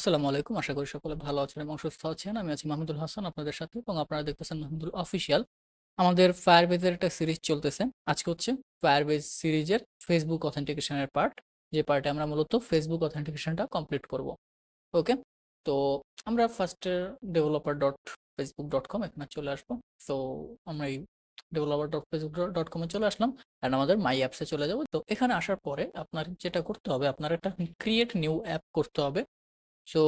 আসসালামু আলাইকুম। আশা করি সকলে ভালো আছেন এবং সুস্থ আছেন। আমি আছি মাহমুদুল হাসান আপনাদের সাথে এবং আপনারা দেখতেছেন মাহমুদুল অফিসিয়াল আমাদের ফায়ারবেজের একটা সিরিজ চলতেছে। আজকে হচ্ছে ফায়ারবেজ সিরিজের ফেসবুক অথেন্টিকেশনের পার্ট যে পার্টে আমরা মূলত ফেসবুক অথেন্টিকেশনটা কমপ্লিট করব। ওকে তো আমরা ফার্স্টে developer dot Facebook dot com এখানে চলে আসব। তো আমরা এই ডেভেলপার ডট ফেসবুক ডট কমে চলে আসলাম অ্যান্ড আমাদের মাই অ্যাপসে চলে যাব। তো এখানে আসার পরে আপনার যেটা করতে হবে, আপনার একটা ক্রিয়েট নিউ অ্যাপ করতে হবে। সো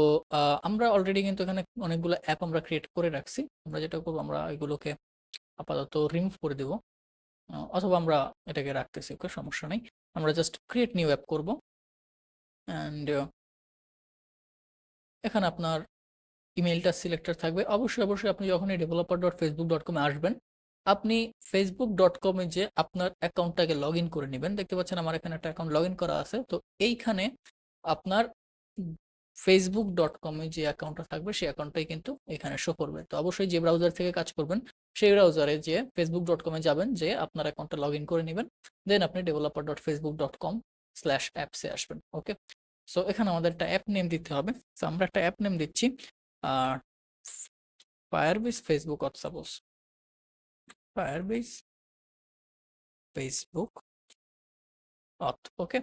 আমরা অলরেডি কিন্তু এখানে অনেকগুলো অ্যাপ আমরা ক্রিয়েট করে রাখছি। আমরা যেটা করব, আমরা এগুলোকে আপাতত রিমুভ করে দেব। অথবা আমরা এটাকে রাখতেছি, ওকে, সমস্যা নেই। আমরা জাস্ট ক্রিয়েট নিউ অ্যাপ করব। অ্যান্ড এখানে আপনার ইমেলটা সিলেক্টেড থাকবে। অবশ্যই অবশ্যই আপনি যখন এই ডেভেলপার ডট ফেসবুক ডট কমে আসবেন, আপনি ফেসবুক ডট কমে যে আপনার অ্যাকাউন্টটাকে লগ ইন করে নেবেন, দেখতে পাচ্ছেন আমার এখানে একটা অ্যাকাউন্ট লগ ইন করা আছে। তো এইখানে আপনার ফেসবুক ডট কমে যে অ্যাকাউন্টটা থাকবে, সেই অ্যাকাউন্টটাই কিন্তু এখানে শো করবে। তো অবশ্যই যে ব্রাউজার থেকে কাজ করবেন, সেই ব্রাউজারে যে ফেসবুক ডট কমে যাবেন যে আপনার অ্যাকাউন্টটা লগ ইন করে নেবেন। দেন আপনি developer dot Facebook dot com slash অ্যাপসে আসবেন ওকে সো এখানে আমাদের একটা অ্যাপ নেম দিতে হবে। তো আমরা একটা অ্যাপ নেম দিচ্ছি আর fire Firebase Facebook auth suppose Firebase Facebook auth okay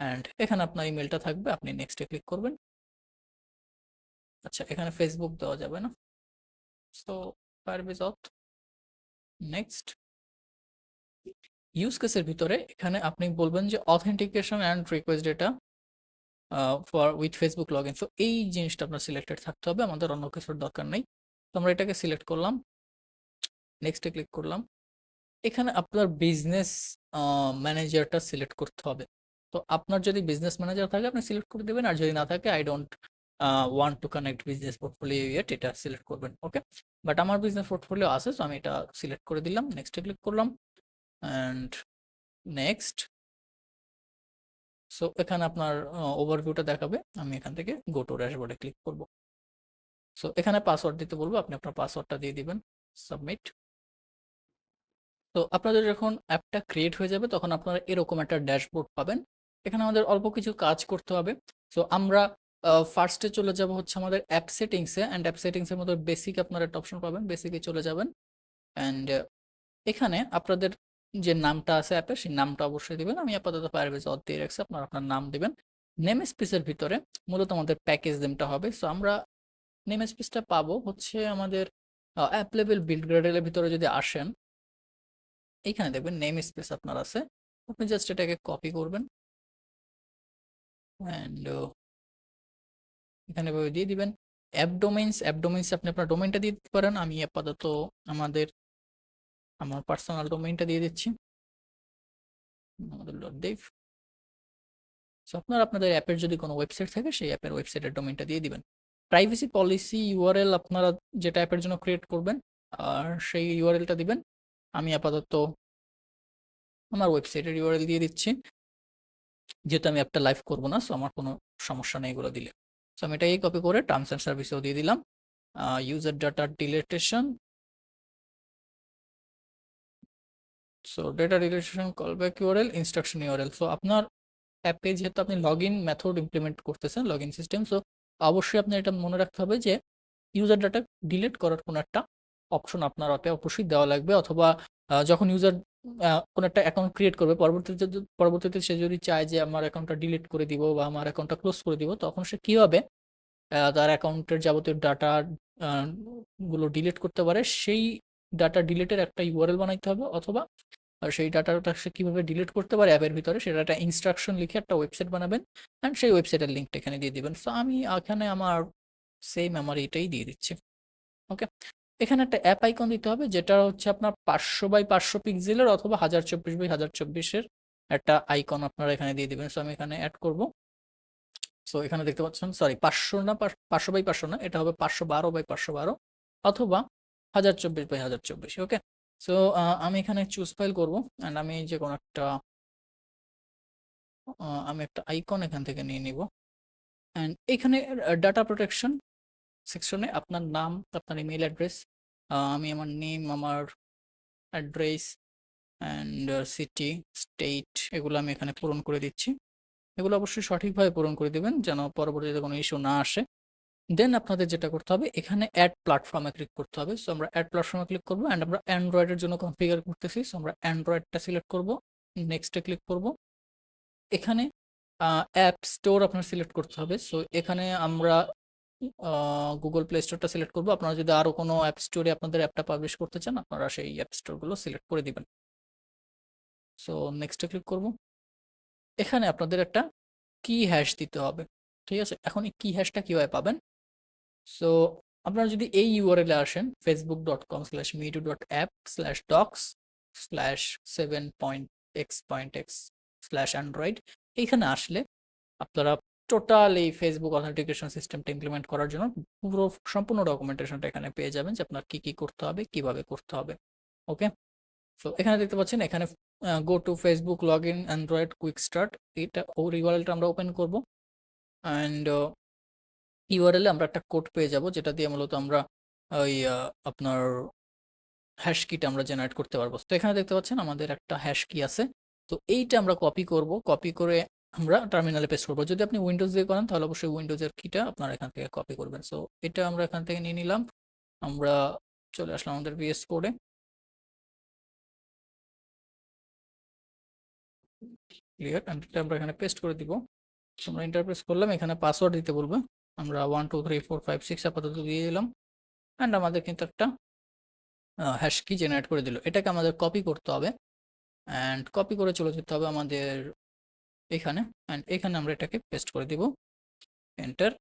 and এখানে আপনার ইমেলটা থাকবে, আপনি নেক্সটে ক্লিক করবেন। আচ্ছা এখানে ফেসবুক দেওয়া যাবে না? So Firebase auth next use কেসের ভিতরে এখানে আপনি বলবেন যে authentication and request data for with Facebook log in so এই জিনিসটা আপনার সিলেক্টেড থাকতে হবে, আমাদের অন্য কিছুর দরকার নেই। তো আমরা এটাকে সিলেক্ট করলাম। নেক্সটে ক্লিক করলাম। এখানে আপনার বিজনেস ম্যানেজারটা সিলেক্ট করতে হবে। তো আপনার যদি বিজনেস ম্যানেজার থাকে, আপনি সিলেক্ট করে দেবেন, আর যদি না থাকে I don't want to connect business portfolio yet এটা সিলেক্ট করবেন ওকে বাট আমার বিজনেস পোর্টফোলিও আছে সো আমি এটা সিলেক্ট করে দিলাম নেক্সটে ক্লিক করলাম অ্যান্ড নেক্সট সো এখানে আপনার ওভারভিউটা দেখাবে, আমি এখান থেকে গো টু ড্যাশবোর্ডে ক্লিক করব। সো এখানে পাসওয়ার্ড দিতে বলব, আপনি আপনার পাসওয়ার্ডটা দিয়ে দিবেন সাবমিট তো আপনাদের যখন অ্যাপটা ক্রিয়েট হয়ে যাবে, তখন আপনারা এরকম একটা ড্যাশবোর্ড পাবেন। এখানে আমাদের অল্প কিছু কাজ করতে হবে। সো আমরা ফার্স্টে চলে যাব হচ্ছে আমাদের অ্যাপ সেটিংসে অ্যান্ড অ্যাপ সেটিংসের মধ্যে বেসিক আপনারা একটা অপশন পাবেন বেসিকে চলে যাবেন অ্যান্ড এখানে আপনাদের যে নামটা আছে অ্যাপের সেই নামটা অবশ্যই দিবেন। আমি আপাতত ফায়ারবেজ অথ দিয়ে রাখছি, আপনারা আপনার নাম দেবেন। নেম স্পেসের ভিতরে মূলত আমাদের প্যাকেজ নেমটা হবে। সো আমরা নেম স্পেসটা পাবো হচ্ছে আমাদের অ্যাপ লেভেল বিল্ড গ্রেডের ভিতরে যদি আসেন এইখানে দেখবেন নেম স্পেস আপনার আছে। আপনি জাস্ট এটাকে কপি করবেন অ্যান্ড এখানে এভাবে দিয়ে দিবেন। অ্যাপ ডোমেইনস আপনি আপনার ডোমেনটা দিয়ে দিতে পারেন। আমি আপাতত আমাদের, আমার পার্সোনাল ডোমেইনটা দিয়ে দিচ্ছি। আমাদের সো আপনার আপনাদের অ্যাপের যদি কোনো ওয়েবসাইট থাকে, সেই অ্যাপের ওয়েবসাইটের ডোমেইনটা দিয়ে দিবেন। প্রাইভেসি পলিসি ইউআরএল আপনারা যেটা অ্যাপের জন্য ক্রিয়েট করবেন, আর সেই ইউআরএলটা দিবেন। আমি আপাতত আমার ওয়েবসাইটের ইউআরএল দিয়ে দিচ্ছি। যেহেতু আমি অ্যাপটা লাইভ করব না সো আমার কোনো সমস্যা নেই এগুলো দিলে। সো আমি এটাই কপি করে টার্মস অ্যান্ড সার্ভিসেও দিয়ে দিলাম। User data deletion so data deletion callback URL instruction URL so আপনার অ্যাপে যেহেতু আপনি লগ ইন মেথড ইমপ্লিমেন্ট করতেছেন লগ ইন সিস্টেম সো অবশ্যই আপনার এটা মনে রাখতে হবে যে ইউজার ডাটা ডিলিট করার কোনো একটা অপশন আপনার অ্যাপে অবশ্যই দেওয়া লাগবে। অথবা যখন ইউজার কোনো একটা অ্যাকাউন্ট ক্রিয়েট করবে। পরবর্তীতে পরবর্তীতে সে যদি চায় যে আমার অ্যাকাউন্টটা ডিলিট করে দিব বা আমার অ্যাকাউন্টটা ক্লোজ করে দিব, তখন সে কীভাবে তার অ্যাকাউন্টের যাবতীয় ডাটা গুলো ডিলিট করতে পারে। সেই ডাটা ডিলিটের একটা ইউআরএল বানাইতে হবে অথবা সেই ডাটাটা সে কীভাবে ডিলিট করতে পারে অ্যাপের ভিতরে, সেটা একটা ইনস্ট্রাকশন লিখে একটা ওয়েবসাইট বানাবেন অ্যান্ড সেই ওয়েবসাইটের লিঙ্কটা এখানে দিয়ে দিবেন। সো আমি এখানে আমার সেম আমার এটাই দিয়ে দিচ্ছি। ওকে এখানে একটা অ্যাপ আইকন দিতে হবে, যেটা হচ্ছে আপনার পাঁচশো বাই পাঁচশো পিক্সেলের অথবা হাজার চব্বিশ বাই হাজার চব্বিশের একটা আইকন আপনারা এখানে দিয়ে দেবেন। সো আমি এখানে অ্যাড করব। সো এখানে দেখতে পাচ্ছেন সরি পাঁচশো না পাঁচশো বাই পাঁচশো না, এটা হবে পাঁচশো বারো বাই পাঁচশো বারো অথবা হাজার চব্বিশ বাই হাজার চব্বিশ ওকে সো আমি এখানে চুজ ফাইল করব অ্যান্ড আমি যে কোনো একটা আমি একটা আইকন এখান থেকে নিয়ে নিব। অ্যান্ড এখানে ডাটা প্রোটেকশন সেকশনে আপনার নাম, আপনার ইমেল অ্যাড্রেস আমি আমার নেম আমার অ্যাড্রেস অ্যান্ড সিটি স্টেট এগুলো আমি এখানে পূরণ করে দিচ্ছি। এগুলো অবশ্যই সঠিকভাবে পূরণ করে দিবেন যেন পরবর্তীতে কোনো ইস্যু না আসে। দেন আপনাদের যেটা করতে হবে, এখানে অ্যাড প্ল্যাটফর্মে ক্লিক করতে হবে। সো আমরা অ্যাড প্ল্যাটফর্মে ক্লিক করব অ্যান্ড আমরা অ্যান্ড্রয়েডের জন্য কনফিগার করতেছি। সো আমরা অ্যান্ড্রয়েডটা সিলেক্ট করব নেক্সটে ক্লিক করব। এখানে অ্যাপ স্টোর আপনার সিলেক্ট করতে হবে। সো এখানে আমরা গুগল প্লে স্টোরটা সিলেক্ট করব। আপনারা যদি আরও কোনো অ্যাপ স্টোরে আপনাদের অ্যাপটা পাবলিশ করতে চান, আপনারা সেই অ্যাপ স্টোরগুলো সিলেক্ট করে দিবেন। সো নেক্সটে ক্লিক করব। এখানে আপনাদের একটা কি হ্যাশ দিতে হবে, ঠিক আছে? এখন এই কি হ্যাশটা কীভাবে পাবেন? সো আপনারা যদি এই ইউআরএলে আসেন Facebook dot com slash me too dot app slash docs slash seven point X point X slash Android এইখানে আসলে আপনারা টোটাল এই ফেসবুক অথেন্টিকেশন সিস্টেমটা ইমপ্লিমেন্ট করার জন্য পুরো সম্পূর্ণ ডকুমেন্টেশনটা এখানে পেয়ে যাবেন যে আপনার কী কী করতে হবে, কীভাবে করতে হবে ওকে তো এখানে দেখতে পাচ্ছেন এখানে go to Facebook log in Android quick start এটা ওর ইউআরএলটা আমরা ওপেন করব অ্যান্ড ইউআরএলে আমরা একটা কোড পেয়ে যাব যেটা দিয়ে মূলত আমরা ওই আপনার হ্যাশ কিটা আমরা জেনারেট করতে পারব। তো এখানে দেখতে পাচ্ছেন আমাদের একটা হ্যাশ কি আছে। তো এইটা আমরা কপি করব। কপি করে আমরা টার্মিনালে পেস্ট করব। যদি আপনি উইন্ডোজ দিয়ে করেন, তাহলে অবশ্যই উইন্ডোজের কিটা আপনারা এখান থেকে কপি করবেন। সো এটা আমরা এখান থেকে নিয়ে নিলাম। আমরা চলে আসলাম আমাদের ভিএস কোডে ক্লিয়ার এটা আমরা এখানে পেস্ট করে দিব। আমরা ইন্টারপ্রেস করলাম। এখানে পাসওয়ার্ড দিতে বলব। আমরা one two three four five six আপাতত দিয়ে দিলাম। অ্যান্ড আমাদের কিন্তু একটা হ্যাশ কি জেনারেট করে দিল। এটাকে আমাদের কপি করতে হবে। অ্যান্ড কপি করে চলে যেতে হবে আমাদের এখানে অ্যান্ড এখানে আমরা এটাকে পেস্ট করে দিব। এন্টার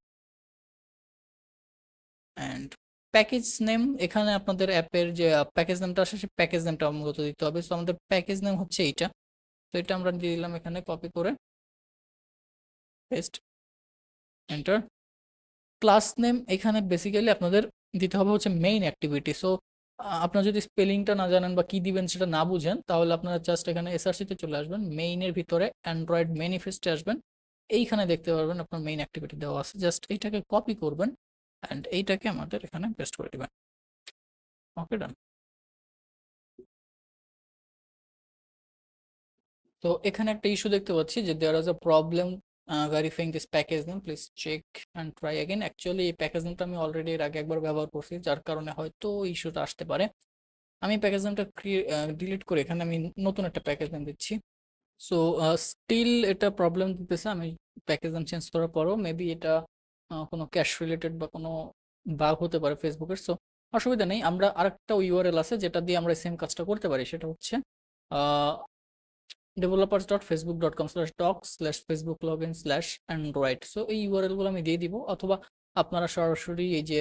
অ্যান্ড প্যাকেজ নেম এখানে আপনাদের অ্যাপের যে প্যাকেজ নেমটা আসে, সেই প্যাকেজ নেমটা মূলত দিতে হবে। সো আমাদের প্যাকেজ নেম হচ্ছে এইটা। তো এটা আমরা দিয়ে দিলাম এখানে কপি করে। পেস্ট এন্টার ক্লাস নেম এখানে বেসিক্যালি আপনাদের দিতে হবে হচ্ছে মেইন অ্যাক্টিভিটি সো আপনার যদি স্পেলিংটা না জানেন বা কি দিবেন সেটা না বুঝেন, তাহলে আপনারা জাস্ট এখানে এসআরসিতে চলে আসবেন মেইনের ভিতরে অ্যান্ড্রয়েড ম্যানিফেস্টে আসবেন, এইখানে দেখতে পারবেন আপনার মেইন অ্যাক্টিভিটি দেওয়া আছে জাস্ট এইটাকে কপি করবেন অ্যান্ড এইটাকে আমাদের এখানে পেস্ট করে দিবেন। ওকে ডান তো এখানে একটা ইস্যু দেখতে পাচ্ছি যে there is a problem verifying this package name please check and try again actually এই প্যাকেজ নেমটা আমি অলরেডি এর আগে একবার ব্যবহার করছি, যার কারণে হয়তো ইস্যুটা আসতে পারে। আমি প্যাকেজ নেমটা ডিলিট করে এখানে আমি নতুন একটা প্যাকেজ নেম দিচ্ছি। সো স্টিল এটা প্রবলেম দিতেছে, আমি প্যাকেজ নেম চেঞ্জ করার পরও মেবি এটা কোনো ক্যাশ রিলেটেড বা কোনো বাগ হতে পারে ফেসবুকের সো অসুবিধা নেই, আমরা আরেকটা ইউআরএল আছে যেটা দিয়ে আমরা সেম কাজটা করতে পারি, সেটা হচ্ছে developers dot Facebook dot com slash doc slash Facebook log in slash Android so এই ইউআরএলগুলো আমি দিয়ে দিব, অথবা আপনারা সরাসরি এই যে,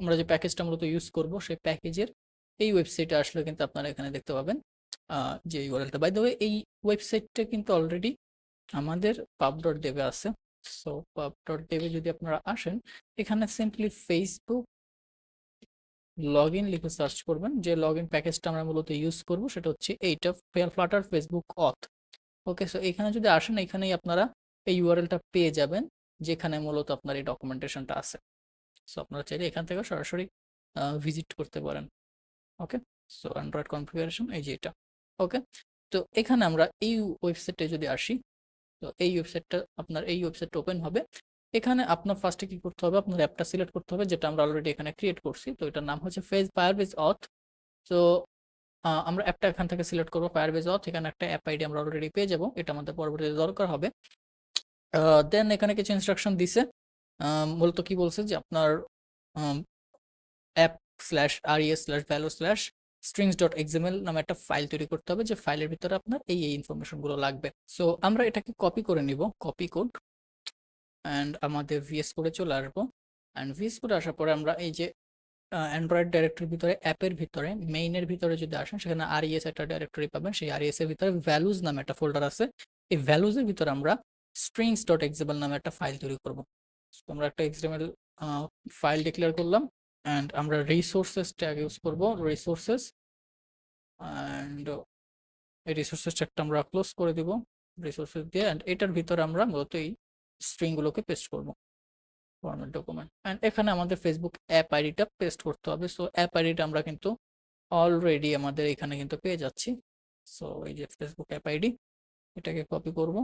আমরা যে প্যাকেজটা মূলত ইউজ করব, সেই প্যাকেজের এই ওয়েবসাইটে আসলে কিন্তু আপনারা এখানে দেখতে পাবেন যে ইউআরএলটা বাই দ্য এই ওয়েবসাইটটা কিন্তু অলরেডি আমাদের পাব ডট ডেভে আছে। সো পাব ডট ডেভে যদি আপনারা আসেন, এখানে সিম্পলি ফেসবুক লগ ইন লিখে সার্চ করবেন। যে লগ ইন প্যাকেজটা আমরা মূলত ইউজ করব সেটা হচ্ছে এইটা Flutter Facebook auth okay so এখানে যদি আসেন, এখানেই আপনারা এই ইউআরএলটা পেয়ে যাবেন, যেখানে মূলত আপনার এই ডকুমেন্টেশনটা আছে। সো আপনারা চাইলে এখান থেকে সরাসরি ভিজিট করতে পারেন। ওকে সো অ্যান্ড্রয়েড কনফিগারেশন এই যে এটা। ওকে তো এখানে আমরা এই ওয়েবসাইটে যদি আসি, তো এই ওয়েবসাইটটা আপনার এই ওয়েবসাইটটা ওপেন হবে। এখানে আপনার ফার্স্টে কি করতে হবে? আপনার অ্যাপটা সিলেক্ট করতে হবে, যেটা আমরা অলরেডি এখানে ক্রিয়েট করছি। তো এটার নাম হচ্ছে ফেস ফায়ারবেজ অথ তো আমরা অ্যাপটা এখান থেকে সিলেক্ট করব ফায়ারবেজ অথ এখানে একটা অ্যাপ আইডি আমরা অলরেডি পেয়ে যাব। এটা আমাদের পরবর্তীতে দরকার হবে। দেন এখানে কিছু ইনস্ট্রাকশন দিছে। মূলত কি বলছে যে আপনার app slash R ES slash value slash strings dot XML নামে একটা ফাইল তৈরি করতে হবে। যে ফাইলের ভিতরে আপনার এই এই ইনফরমেশনগুলো লাগবে। সো আমরা এটাকে কপি করে নিব। কপি কোড অ্যান্ড আমাদের ভিএস করে চলে আসব। অ্যান্ড ভিএস করে আসার পরে আমরা এই যে অ্যান্ড্রয়েড ডাইরেক্টরির ভিতরে অ্যাপের ভিতরে মেইনের ভিতরে যদি আসেন, সেখানে আর ইএস একটা ডাইরেক্টরি পাবেন। সেই আর এর ভিতরে ভ্যালুজ নামে একটা ফোল্ডার আছে। এই ভ্যালুজের ভিতরে আমরা স্ট্রিংস ডট এক্সেবল নামে একটা ফাইল তৈরি করব। আমরা একটা এক্সএমএল ফাইল ডিক্লেয়ার করলাম। অ্যান্ড আমরা রিসোর্সেস ট্যাগ ইউজ করব। রিসোর্সেস অ্যান্ড এই রিসোর্সেস ট্যাগটা আমরা ক্লোজ করে দিব। রিসোর্সেস দিয়ে অ্যান্ড এটার ভিতরে আমরা মূলত এই স্ট্রিংগুলোকে পেস্ট করব ফরম্যাট ডকুমেন্ট অ্যান্ড এখানে আমাদের ফেসবুক অ্যাপ আইডিটা পেস্ট করতে হবে। সো অ্যাপ আইডিটা আমরা কিন্তু অলরেডি আমাদের এখানে কিন্তু পেয়ে যাচ্ছি। সো এই যে ফেসবুক অ্যাপ আইডি এটাকে কপি করব।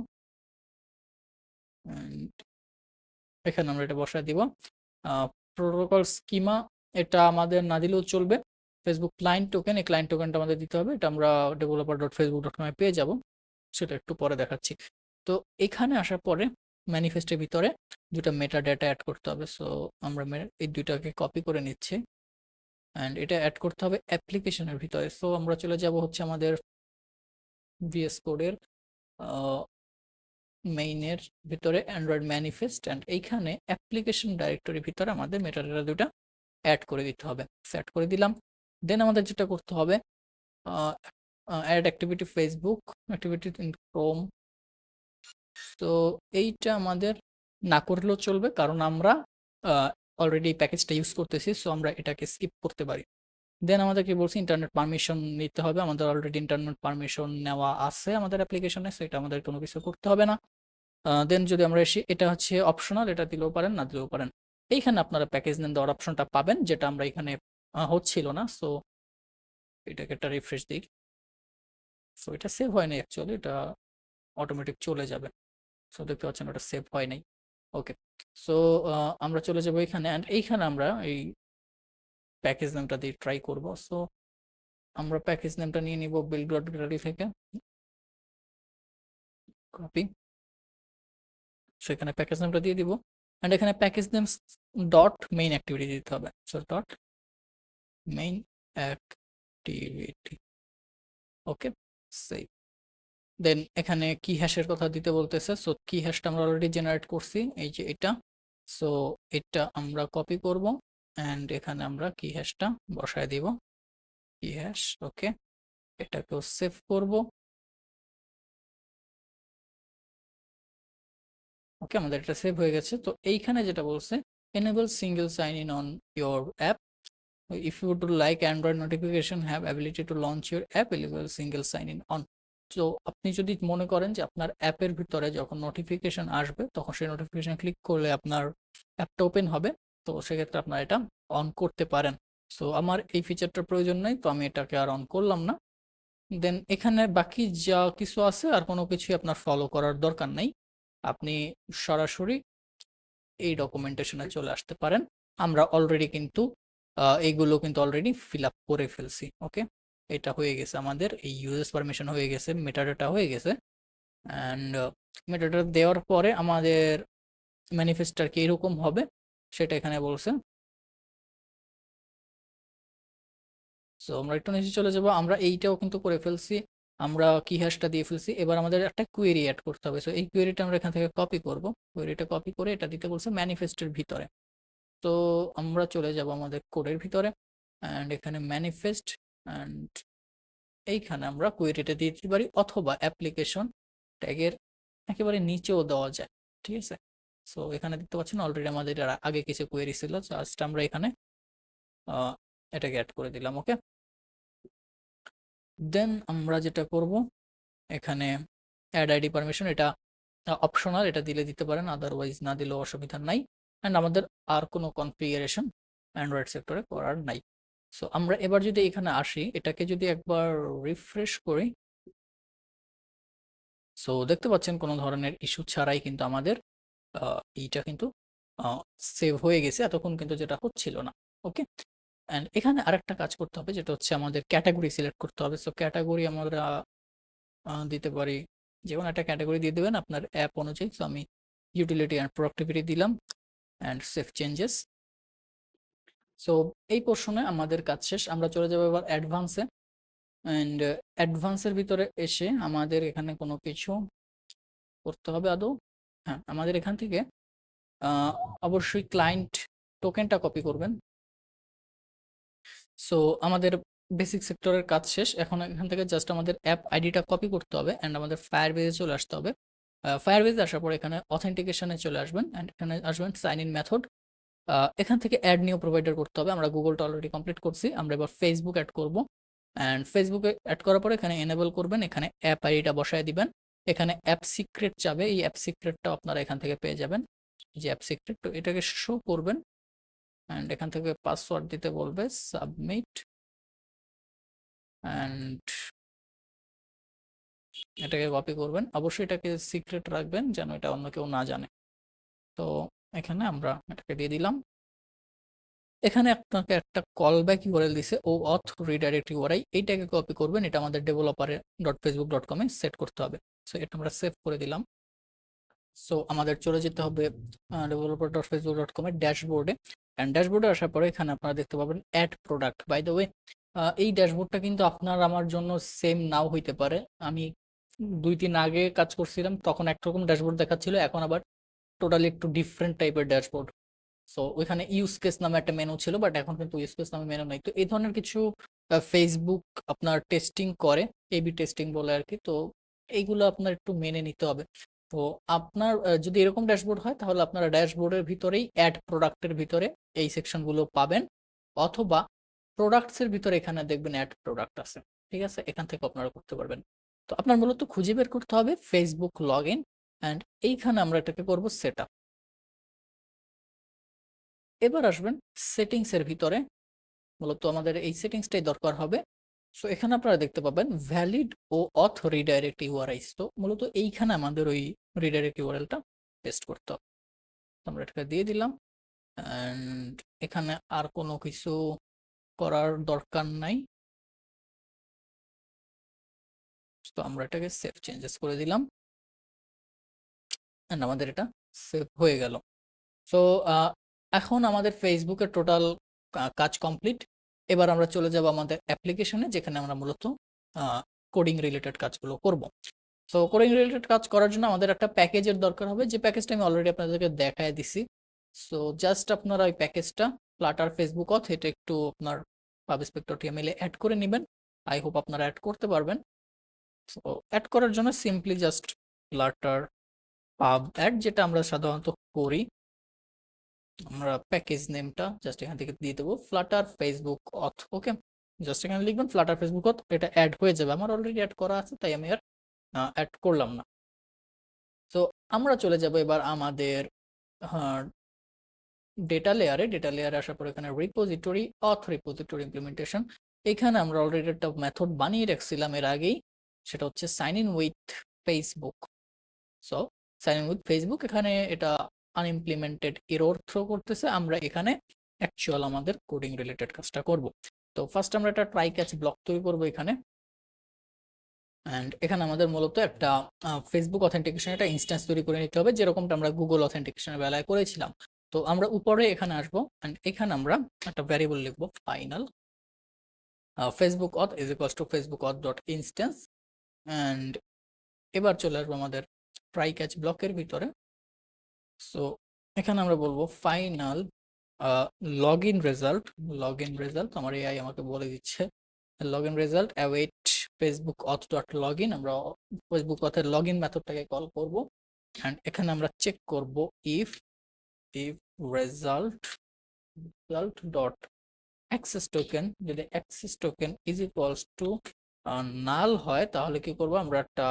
এখানে আমরা এটা বসায় দিব। প্রোটোকল স্কিমা এটা আমাদের না দিলেও চলবে। ফেসবুক ক্লায়েন্ট টোকেন এই ক্লায়েন্ট টোকেনটা আমাদের দিতে হবে। এটা আমরা ডেভেলপার ডট ফেসবুক ডট কমে পেয়ে যাব। সেটা একটু পরে দেখাচ্ছি। তো এখানে আসার পরে ম্যানিফেস্টের ভিতরে দুটো মেটা ডেটা অ্যাড করতে হবে। সো আমরা এই দুইটাকে কপি করে নিচ্ছি। অ্যান্ড এটা অ্যাড করতে হবে অ্যাপ্লিকেশনের ভিতরে। সো আমরা চলে যাব হচ্ছে আমাদের ভিএস কোডের মেইনের ভিতরে অ্যান্ড্রয়েড ম্যানিফেস্ট অ্যান্ড এইখানে অ্যাপ্লিকেশন ডাইরেক্টরির ভিতরে আমাদের মেটাডেটা দুটা অ্যাড করে দিতে হবে। সেট করে দিলাম। দেন আমাদের যেটা করতে হবে add activity Facebook activity in Chrome তো এইটা আমাদের না করলেও চলবে কারণ আমরা অলরেডি প্যাকেজটা ইউজ করতেছি সো আমরা এটাকে স্কিপ করতে পারি। দেন আমাদের কি বলছি ইন্টারনেট পারমিশন নিতে হবে, আমাদের অলরেডি ইন্টারনেট পারমিশন নেওয়া আছে আমাদের অ্যাপ্লিকেশনে সো এটা আমাদের কোনো কিছু করতে হবে না। দেন যদি আমরা এসি, এটা হচ্ছে অপশনাল এটা দিলেও পারেন, না দিলেও পারেন। এইখানে আপনারা প্যাকেজ নেন দেওয়ার অপশনটা পাবেন, যেটা আমরা এখানে হচ্ছিল না সো এটাকে একটা রিফ্রেশ দিই। সো এটা সেভ হয়নি অ্যাকচুয়ালি এটা অটোমেটিক চলে যাবে। সো দেখতে পাচ্ছেন ওটা সেভ হয় নাই। ওকে সো আমরা চলে যাব এখানে অ্যান্ড এইখানে আমরা এই প্যাকেজ নেমটা দিয়ে ট্রাই করব। সো আমরা প্যাকেজ নেমটা নিয়ে নিব বিল ডট গ্যালারি থেকে। কপি সো এখানে প্যাকেজ নেমটা দিয়ে দিব। অ্যান্ড এখানে package name dot main activity দিতে হবে। So dot main activity okay সেই দেন এখানে কি হ্যাশের কথা দিতে বলতেছে। সো কি হ্যাশটা আমরা অলরেডি জেনারেট করছি। এই যে এটা। সো এটা আমরা কপি করব। অ্যান্ড এখানে আমরা কি হ্যাশটা বসায় দিব। কি হ্যাশ ওকে এটাকেও সেভ করব। ওকে আমাদের এটা সেভ হয়ে গেছে। তো এইখানে যেটা বলছে, enable single sign in on your app if you would like android notification, have ability to launch your app, enable single sign in on তো আপনি যদি মনে করেন যে আপনার অ্যাপের ভিতরে যখন নোটিফিকেশন আসবে তখন সেই নোটিফিকেশন ক্লিক করলে আপনার অ্যাপটা ওপেন হবে। তো সেক্ষেত্রে আপনার এটা অন করতে পারেন। সো আমার এই ফিচারটার প্রয়োজন নেই তো আমি এটাকে আর অন করলাম না। দেন এখানে বাকি যা কিছু আছে আর কোনো কিছুই আপনার ফলো করার দরকার নেই। আপনি সরাসরি এই ডকুমেন্টেশনে চলে আসতে পারেন। আমরা অলরেডি কিন্তু এইগুলো কিন্তু অলরেডি ফিল আপ করে ফেলছি ওকে এটা হয়ে গেছে আমাদের, এই ইউএস পারমিশন হয়ে গেছে মেটাডাটা হয়ে গেছে। অ্যান্ড মেটাডাটা দেওয়ার পরে আমাদের ম্যানিফেস্টার কি এরকম হবে, সেটা এখানে বলছে। সো আমরা একটু নিচে চলে যাব, আমরা এইটাও কিন্তু করে ফেলছি, আমরা কি হ্যাশটা দিয়ে ফেলছি, এবার আমাদের একটা কোয়েরি অ্যাড করতে হবে। সো এই কোয়েরিটা আমরা এখান থেকে কপি করব কোয়েরিটা কপি করে এটা দিতে বলছে ম্যানিফেস্টের ভিতরে। তো আমরা চলে যাব আমাদের কোডের ভিতরে অ্যান্ড এখানে ম্যানিফেস্ট অ্যান্ড এইখানে আমরা কোয়েরিটা দিয়ে দিতে পারি অথবা অ্যাপ্লিকেশন ট্যাগের একেবারে নিচেও দেওয়া যায়, ঠিক আছে? সো এখানে দেখতে পাচ্ছেন অলরেডি আমাদের আগে কিছু কোয়েরি ছিল জাস্ট আমরা এখানে এটাকে অ্যাড করে দিলাম ওকে দেন আমরা যেটা করব, এখানে অ্যাড আইডি পারমিশন এটা অপশনাল এটা দিলে দিতে পারেন আদারওয়াইজ না দিলেও অসুবিধা নাই। অ্যান্ড আমাদের আর কোনো কনফিগারেশন অ্যান্ড্রয়েড সেক্টরে করার নাই। সো আমরা এবার যদি এখানে আসি, এটাকে যদি একবার রিফ্রেশ করি। সো দেখতে পাচ্ছেন কোনো ধরনের ইস্যু ছাড়াই কিন্তু আমাদের এইটা কিন্তু সেভ হয়ে গেছে। এতক্ষণ কিন্তু যেটা হচ্ছিল না। ওকে অ্যান্ড এখানে আরেকটা কাজ করতে হবে, যেটা হচ্ছে আমাদের ক্যাটাগরি সিলেক্ট করতে হবে। সো ক্যাটাগরি আমরা দিতে পারি, যে কোনো একটা ক্যাটাগরি দিয়ে দেবেন আপনার অ্যাপ অনুযায়ী। সো আমি ইউটিলিটি অ্যান্ড প্রোডাক্টিভিটি দিলাম। অ্যান্ড সেভ চেঞ্জেস সো এই পোর্শনে আমাদের কাজ শেষ। আমরা চলে যাব এবার অ্যাডভান্সে অ্যান্ড অ্যাডভান্সের ভিতরে এসে আমাদের এখানে কোনো কিছু করতে হবে আদৌ? হ্যাঁ আমাদের এখান থেকে অবশ্যই ক্লায়েন্ট টোকেনটা কপি করবেন। সো আমাদের বেসিক সেক্টরের কাজ শেষ। এখন এখান থেকে জাস্ট আমাদের অ্যাপ আইডিটা কপি করতে হবে অ্যান্ড আমাদের ফায়ার বেজে চলে আসতে হবে। ফায়ার বেজে আসার পর এখানে অথেন্টিকেশনে চলে আসবেন। অ্যান্ড এখানে আসবেন সাইন ইন মেথড এখান থেকে অ্যাড নিউ প্রোভাইডার করতে হবে। আমরা গুগলটা অলরেডি কমপ্লিট করছি। আমরা এবার ফেসবুক অ্যাড করব। অ্যান্ড ফেসবুকে অ্যাড করার পর এখানে এনেবল করবেন। এখানে অ্যাপ আইডিটা বসায় দিবেন। এখানে অ্যাপ সিক্রেট যাবে। এই অ্যাপ সিক্রেটটাও আপনারা এখান থেকে পেয়ে যাবেন। যে অ্যাপ সিক্রেট তো এটাকে শো করবেন। অ্যান্ড এখান থেকে পাসওয়ার্ড দিতে বলবে সাবমিট অ্যান্ড এটাকে কপি করবেন। অবশ্যই এটাকে সিক্রেট রাখবেন যেন এটা অন্য কেউ না জানে। তো এখানে আমরা এটাকে দিয়ে দিলাম। এখানে আপনাকে একটা কল ব্যাক ইউআরএল দিছে, ও অথ রিডাইরেক্ট ইউআরআই এইটাকে কপি করবেন, এটা আমাদের ডেভেলপারে ডট ফেসবুক ডট কমে সেট করতে হবে। সো এটা আমরা সেভ করে দিলাম। সো আমাদের চলে যেতে হবে ডেভেলপার ডট ফেসবুক ডট কমের ড্যাশবোর্ডে অ্যান্ড ড্যাশবোর্ডে আসার পরে এখানে আপনারা দেখতে পাবেন add product by the way এই ড্যাশবোর্ডটা কিন্তু আপনার আমার জন্য সেম নাও হইতে পারে। আমি দুই দিন আগে কাজ করছিলাম, তখন একরকম ড্যাশবোর্ড দেখাচ্ছিল, এখন আবার টোটালি একটু ডিফারেন্ট টাইপের ড্যাশবোর্ড সো ওইখানে ইউজ কেস নামে একটা মেনু ছিল বাট এখন কিন্তু ইউজ কেস নামে মেনু নাই। তো এই ধরনের কিছু ফেসবুক আপনার টেস্টিং করে এবি টেস্টিং বলে আর কি তো এইগুলো আপনার একটু মেনে নিতে হবে। তো আপনার যদি এরকম ড্যাশবোর্ড হয়, তাহলে আপনারা ড্যাশবোর্ডের ভিতরেই অ্যাড প্রোডাক্টের ভিতরে এই সেকশনগুলো পাবেন। অথবা প্রোডাক্টসের ভিতরে এখানে দেখবেন অ্যাড প্রোডাক্ট আছে। ঠিক আছে? এখান থেকে আপনারা করতে পারবেন। তো আপনার মূলত খুঁজে বের করতে হবে ফেসবুক লগ ইন অ্যান্ড এইখানে আমরা এটাকে করব সেট এবার আসবেন সেটিংসের ভিতরে। মূলত আমাদের এই সেটিংসটাই দরকার হবে। সো এখানে আপনারা দেখতে পাবেন ভ্যালিড ও অথ রিডাইরেক্ট ইউআরআইস তো মূলত এইখানে আমাদের ওই রিডাইরেক্ট ইউআরএলটা পেস্ট করতে হবে। আমরা এটাকে দিয়ে দিলাম। অ্যান্ড এখানে আর কোনো কিছু করার দরকার নাই। তো আমরা এটাকে সেফ চেঞ্জেস করে দিলাম। অ্যান্ড আমাদের এটা সেভ হয়ে গেল। সো এখন আমাদের ফেসবুকের টোটাল কাজ কমপ্লিট এবার আমরা চলে যাব আমাদের অ্যাপ্লিকেশনে যেখানে আমরা মূলত কোডিং রিলেটেড কাজগুলো করব। সো কোডিং রিলেটেড কাজ করার জন্য আমাদের একটা প্যাকেজের দরকার হবে। যে প্যাকেজটা আমি অলরেডি আপনাদেরকে দেখায় দিছি। সো জাস্ট আপনারা ওই প্যাকেজটা ফ্লাটার ফেসবুক অথ এটা একটু আপনার পাব স্পেক্টর টিএমএল অ্যাড করে নেবেন। আই হোপ আপনারা অ্যাড করতে পারবেন। সো অ্যাড করার জন্য simply just flutter pub add যেটা আমরা সাধারণত করি, আমরা প্যাকেজ নেমটা জাস্ট এখান থেকে দিয়ে দেবো ফ্লাটার ফেসবুক অথ ওকে জাস্ট এখানে লিখবেন ফ্লাটার ফেসবুক অথ এটা অ্যাড হয়ে যাবে। আমার অলরেডি অ্যাড করা আছে, তাই আমি আর অ্যাড করলাম না। তো আমরা চলে যাব এবার আমাদের ডেটা লেয়ারে ডেটা লেয়ারে আসার পর এখানে রিপোজিটরি অথ রিপোজিটরি ইমপ্লিমেন্টেশন এখানে আমরা অলরেডি একটা মেথড বানিয়ে রাখছিলাম এর আগেই, সেটা হচ্ছে sign in with Facebook so sign in with Facebook এখানে এটা আনইমপ্লিমেন্টেড এরর থ্রো করতেছে, আমরা এখানে অ্যাকচুয়াল আমাদের কোডিং রিলেটেড কাজটা করব। তো ফার্স্ট আমরা একটা ট্রাই ক্যাচ ব্লক তৈরি করব এখানে। অ্যান্ড এখানে আমাদের মূলত একটা ফেসবুক অথেন্টিকেশন একটা ইনস্ট্যান্স তৈরি করে নিতে হবে, যেরকমটা আমরা গুগল অথেন্টিকেশনের বেলায় করেছিলাম। তো আমরা উপরে এখানে আসব অ্যান্ড এখানে আমরা একটা ভ্যারিয়েবল লিখব final Facebook auth is equals to Facebook auth dot instance and এবার চলে আসব আমাদের ট্রাই ক্যাচ ব্লকের ভিতরে। সো এখানে আমরা বলব final log in result log in result আমার এআই আমাকে বলে দিচ্ছে। Log in result await Facebook auth dot log in আমরা ফেসবুক অথের লগ ইন মেথডটাকে কল করব। অ্যান্ড এখানে আমরা চেক করব if if result result dot access token যদি access token is equals to null হয়, তাহলে কি করব? আমরা একটা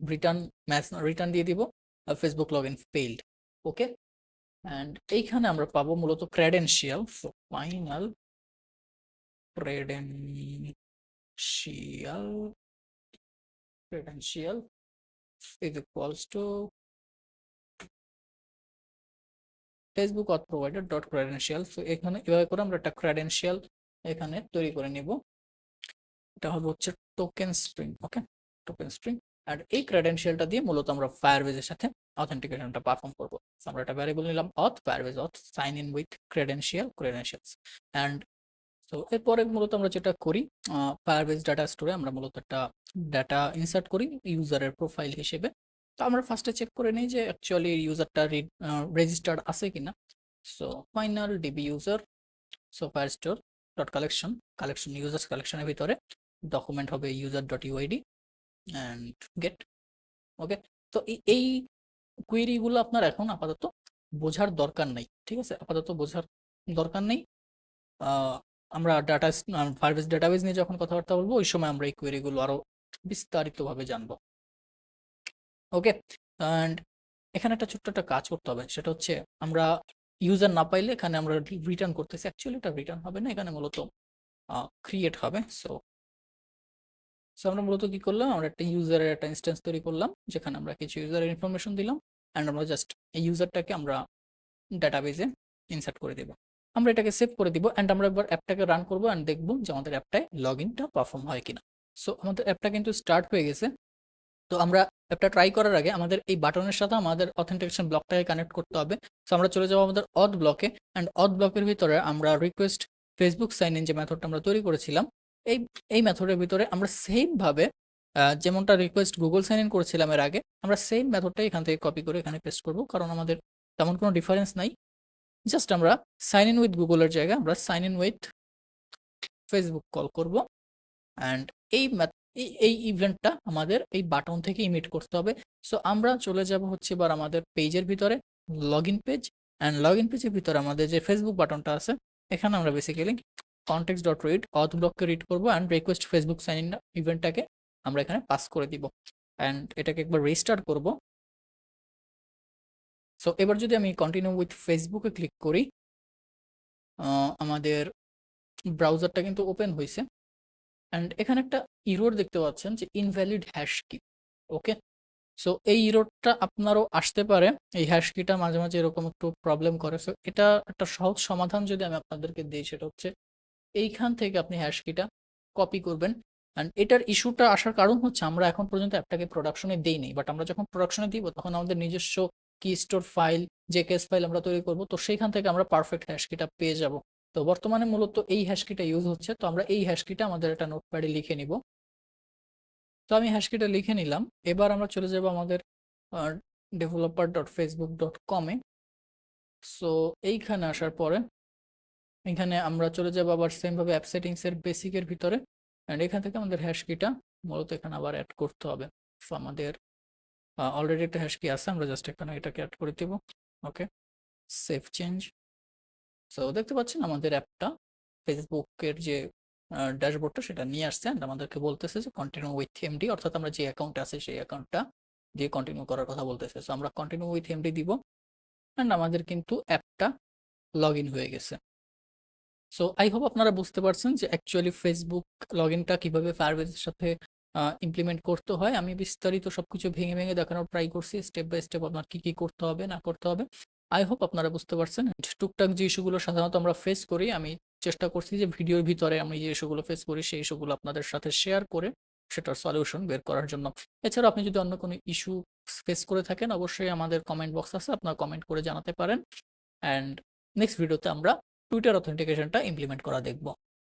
রিটার্ন ম্যাচ রিটার্ন দিয়ে দিব Facebook log in failed okay and এইখানে আমরা পাবো মূলত credential so final credential credential is equals to Facebook auth provider dot credential so এখানে এভাবে করে আমরা একটা ক্রেডেনশিয়াল এখানে তৈরি করে নিব। এটা হবে হচ্ছে token string okay token string আর এই ক্রেডেনশিয়ালটা দিয়ে মূলত আমরা ফায়ারবেজের সাথে অথেন্টিকেশনটা পারফর্ম করব। আমরা একটা ভ্যারিয়েবল নিলাম auth Firebase auth sign in with credential credentials and তো এরপরে মূলত আমরা যেটা করি ফায়ারবেজ ডাটা স্টোরে আমরা মূলত একটা ডাটা ইনসার্ট করি ইউজারের প্রোফাইল হিসেবে। তো আমরা ফার্স্টে চেক করে নিই যে অ্যাকচুয়ালি ইউজারটা রেজিস্টার্ড আছে কিনা। So final DB user so fire store dot collection collection users কালেকশনের ভিতরে ডকুমেন্ট হবে user dot UID and get okay তো এই কুয়েরিগুলো আপনার এখন আপাতত বোঝার দরকার নেই, ঠিক আছে? আপাতত বোঝার দরকার নেই। আমরা ডাটা ফায়ারবেস ডাটাবেস নিয়ে যখন কথাবার্তা বলব, ওই সময় আমরা এই কোয়েরিগুলো আরও বিস্তারিতভাবে জানব। ওকে অ্যান্ড এখানে একটা ছোট্ট একটা কাজ করতে হবে, সেটা হচ্ছে আমরা ইউজার না পাইলে এখানে আমরা রিটার্ন করতেছি। অ্যাকচুয়ালি এটা রিটার্ন হবে না, এখানে মূলত ক্রিয়েট হবে। সো সো আমরা মূলত কি করলাম? আমরা একটা ইউজারের একটা ইনস্ট্যান্স তৈরি করলাম, যেখানে আমরা কিছু ইউজারের ইনফরমেশন দিলাম অ্যান্ড আমরা জাস্ট এই ইউজারটাকে আমরা ডাটাবেজে ইনসার্ট করে দেব। আমরা এটাকে সেভ করে দিব অ্যান্ড আমরা একবার অ্যাপটাকে রান করব অ্যান্ড দেখব যে আমাদের অ্যাপটায় লগ ইনটা পারফর্ম হয় কিনা। সো আমাদের অ্যাপটা কিন্তু স্টার্ট হয়ে গেছে। তো আমরা অ্যাপটা ট্রাই করার আগে আমাদের এই বাটনের সাথে আমাদের অথেন্টিকেশন ব্লকটাকে কানেক্ট করতে হবে। সো আমরা চলে যাব আমাদের অথ ব্লকে অ্যান্ড অথ ব্লকের ভিতরে আমরা রিকোয়েস্ট ফেসবুক সাইন ইন যে মেথডটা আমরা তৈরি করেছিলাম এই এই মেথডের ভিতরে আমরা সেমভাবে যেমনটা রিকোয়েস্ট গুগল সাইন ইন করেছিলাম এর আগে, আমরা সেম মেথডটাই এখান থেকে কপি করে এখানে পেস্ট করব, কারণ আমাদের তেমন কোনো ডিফারেন্স নাই। জাস্ট আমরা সাইন ইন উইথ গুগলের জায়গায় আমরা sign in with Facebook call করব। অ্যান্ড এই এই এই ইভেন্টটা আমাদের এই বাটন থেকে ইমিট করতে হবে। সো আমরা চলে যাব হচ্ছে এবার আমাদের পেজের ভিতরে log in page and log in পেজের ভিতরে আমাদের যে ফেসবুক বাটনটা আছে, এখানে আমরা basically context dot read auth ব্লককে রিড করব and request Facebook sign in ইভেন্টটাকে আমরা এখানে পাস করে দিব। অ্যান্ড এটাকে একবার রিস্টার্ট করব। সো এবার যদি আমি কন্টিনিউ উইথ ফেসবুকে ক্লিক করি আমাদের ব্রাউজারটা কিন্তু ওপেন হয়েছে অ্যান্ড এখানে একটা ইরোড দেখতে পাচ্ছেন যে ইনভ্যালিড হ্যাশ কি ওকে সো এই ইরোডটা আপনারও আসতে পারে। এই হ্যাশ কিটা মাঝে মাঝে এরকম একটু প্রবলেম করে। সো এটা একটা সহজ সমাধান যদি আমি আপনাদেরকে দিই, সেটা হচ্ছে এইখান থেকে আপনি হ্যাশ কিটা কপি করবেন। অ্যান্ড এটার ইস্যুটা আসার কারণ হচ্ছে আমরা এখন পর্যন্ত অ্যাপটাকে প্রোডাকশনে দিই নেই বাট আমরা যখন প্রোডাকশনে দিব, তখন আমাদের নিজস্ব কি স্টোর ফাইল যে কেস ফাইল আমরা তৈরি করব। তো সেইখান থেকে আমরা পারফেক্ট হ্যাশ কিটা পেয়ে যাব। তো বর্তমানে মূলত এই হ্যাশকিটা ইউজ হচ্ছে। তো আমরা এই হ্যাশকিটা আমাদের একটা নোটপ্যাডে লিখে নিব। তো আমি হ্যাশকিটা লিখে নিলাম। এবার আমরা চলে যাব আমাদের ডেভেলপার ডট ফেসবুক ডট কমে সো এইখানে আসার পরে এখানে আমরা চলে যাব আবার সেমভাবে অ্যাপ সেটিংসের বেসিকের ভিতরে অ্যান্ড এখান থেকে আমাদের হ্যাশকিটা মূলত এখানে আবার অ্যাড করতে হবে। সো আমাদের অলরেডি একটা হ্যাশকি আছে, আমরা জাস্ট এখানে এটাকে অ্যাড করে দেব। ওকে সেভ চেঞ্জ সো দেখতে পাচ্ছেন আমাদের অ্যাপটা ফেসবুকের যে ড্যাশবোর্ডটা সেটা নিয়ে আসছে অ্যান্ড আমাদেরকে বলতেছে যে কন্টিনিউ উইথ এমডি অর্থাৎ আমরা যে অ্যাকাউন্টে আছে সেই অ্যাকাউন্টটা দিয়ে কন্টিনিউ করার কথা বলতেছে। সো আমরা কন্টিনিউ উইথ এমডি দিব অ্যান্ড আমাদের কিন্তু অ্যাপটা লগ ইন হয়ে গেছে। সো আই হোপ আপনারা বুঝতে পারছেন যে অ্যাকচুয়ালি ফেসবুক লগ ইনটা কীভাবে ফায়ারবেজের সাথে ইমপ্লিমেন্ট করতে হয়। আমি বিস্তারিত সব কিছু ভেঙে ভেঙে দেখানোর ট্রাই করছি। স্টেপ বাই স্টেপ আপনার কী কী করতে হবে, না করতে হবে। আই হোপ আপনারা বুঝতে পারছেন। টুকটাক যে ইস্যুগুলো সাধারণত আমরা ফেস করি, আমি চেষ্টা করছি যে ভিডিওর ভিতরে আমি যে ইস্যুগুলো ফেস করি, সেই ইস্যুগুলো আপনাদের সাথে শেয়ার করে সেটার সলিউশন বের করার জন্য। এছাড়া আপনি যদি অন্য কোনো ইস্যু ফেস করে থাকেন, অবশ্যই আমাদের কমেন্ট বক্স আছে। আপনারা কমেন্ট করে জানাতে পারেন। অ্যান্ড নেক্সট ভিডিওতে আমরা টুইটার অথেন্টিকেশনটা ইমপ্লিমেন্ট করা দেখব।